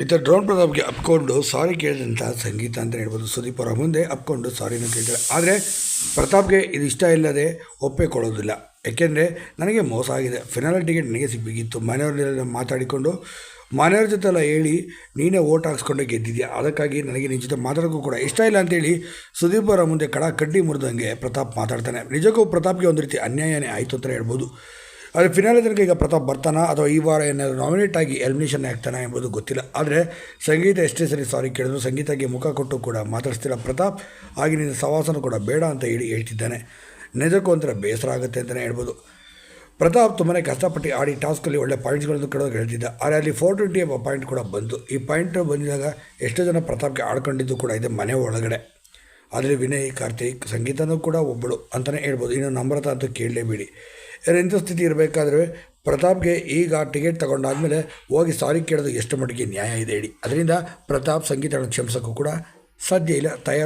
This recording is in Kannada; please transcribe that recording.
ಇತ್ತ ಡ್ರೋನ್ ಪ್ರತಾಪ್ಗೆ ಅಪ್ಕೊಂಡು ಸಾರಿ ಕೇಳಿದಂಥ ಸಂಗೀತ ಅಂತ ಹೇಳ್ಬೋದು ಸುದೀಪ್ ಅವರ ಮುಂದೆ ಅಪ್ಕೊಂಡು ಸಾರಿನ ಕೇಳ್ತಾರೆ. ಆದರೆ ಪ್ರತಾಪ್ಗೆ ಇದು ಇಷ್ಟ ಇಲ್ಲದೆ ಒಪ್ಪಿಕೊಳ್ಳೋದಿಲ್ಲ ಯಾಕೆಂದರೆ ನನಗೆ ಮೋಸ ಆಗಿದೆ. ಫಿನಾಲ್ ಟಿಕೆಟ್ ನನಗೆ ಸಿಗಬೇಕಿತ್ತು. ಮನೆಯವ್ರನ್ನೆಲ್ಲ ಮಾತಾಡಿಕೊಂಡು ಮನೆಯವ್ರ ಜೊತೆ ಎಲ್ಲ ಹೇಳಿ ನೀನೇ ಓಟ್ ಹಾಕ್ಸ್ಕೊಂಡು ಗೆದ್ದಿದ್ಯಾ? ಅದಕ್ಕಾಗಿ ನನಗೆ ನಿನ್ನ ಜೊತೆ ಮಾತಾಡೋಕ್ಕೂ ಕೂಡ ಇಷ್ಟ ಇಲ್ಲ ಅಂತೇಳಿ ಸುದೀಪ್ ಅವರ ಮುಂದೆ ಕಡ ಕಡ್ಡಿ ಮುರಿದಂಗೆ ಪ್ರತಾಪ್ ಮಾತಾಡ್ತಾನೆ. ನಿಜಕ್ಕೂ ಪ್ರತಾಪ್ಗೆ ಒಂದು ರೀತಿ ಅನ್ಯಾಯನೇ ಆಯಿತು ಅಂತ ಹೇಳ್ಬೋದು. ಆದರೆ ಫಿನಾಲೆ ತನಕ ಈಗ ಪ್ರತಾಪ್ ಬರ್ತಾನಾ ಅಥವಾ ಈ ವಾರ ಏನಾದರೂ ನಾಮಿನೇಟ್ ಆಗಿ ಎಲಿಮಿನೇಷನ್ ಆಗ್ತಾನೆ ಎಂಬುದು ಗೊತ್ತಿಲ್ಲ. ಆದರೆ ಸಂಗೀತ ಎಷ್ಟೇ ಸರಿ ಸಾರಿ ಕೇಳಿದ್ರು ಸಂಗೀತಕ್ಕೆ ಮುಖ ಕೊಟ್ಟು ಕೂಡ ಮಾತಾಡಿಸ್ತಿಲ್ಲ ಪ್ರತಾಪ್. ಆಗಿನಿಂದ ಸವಾಸನ ಕೂಡ ಬೇಡ ಅಂತ ಹೇಳಿ ಹೇಳ್ತಿದ್ದಾನೆ. ನಿಜಕ್ಕೂ ಒಂಥರ ಬೇಸರ ಆಗುತ್ತೆ ಅಂತಲೇ ಹೇಳ್ಬೋದು. ಪ್ರತಾಪ್ ತುಂಬಾ ಕಷ್ಟಪಟ್ಟು ಆಡಿ ಟಾಸ್ಕಲ್ಲಿ ಒಳ್ಳೆ ಪಾಯಿಂಟ್ಸ್ಗಳನ್ನು ಕೂಡ ಹೇಳ್ತಿದ್ದ ಆದರೆ ಅಲ್ಲಿ ಫೋರ್ ಟ್ವೆಂಟಿ ಎಂಬ ಪಾಯಿಂಟ್ ಕೂಡ ಬಂತು. ಈ ಪಾಯಿಂಟ್ ಬಂದಿದಾಗ ಎಷ್ಟೋ ಜನ ಪ್ರತಾಪ್ಗೆ ಆಡ್ಕೊಂಡಿದ್ದು ಕೂಡ ಇದೆ ಮನೆ ಒಳಗಡೆ. ಆದರೆ ವಿನಯ್, ಕಾರ್ತಿಕ್, ಸಂಗೀತನೂ ಕೂಡ ಒಬ್ಬಳು ಅಂತಲೇ ಹೇಳ್ಬೋದು. ಇನ್ನು ನಮ್ರತ ಅಂತೂ ಕೇಳಲೇಬೇಡಿ. ಇಂಥ ಸ್ಥಿತಿ ಇರಬೇಕಾದ್ರೆ ಪ್ರತಾಪ್ಗೆ ಈಗ ಟಿಕೆಟ್ ತಗೊಂಡಾದ್ಮೇಲೆ ಹೋಗಿ ಸಾರಿ ಕೇಳೋದು ಎಷ್ಟು ಮಟ್ಟಿಗೆ ನ್ಯಾಯ ಇದೆ ಹೇಳಿ. ಅದರಿಂದ ಪ್ರತಾಪ್ ಸಂಗೀತ ಕ್ಷಮಿಸೋಕ್ಕೂ ಕೂಡ ಸಾಧ್ಯ ಇಲ್ಲ. ತಯಾರು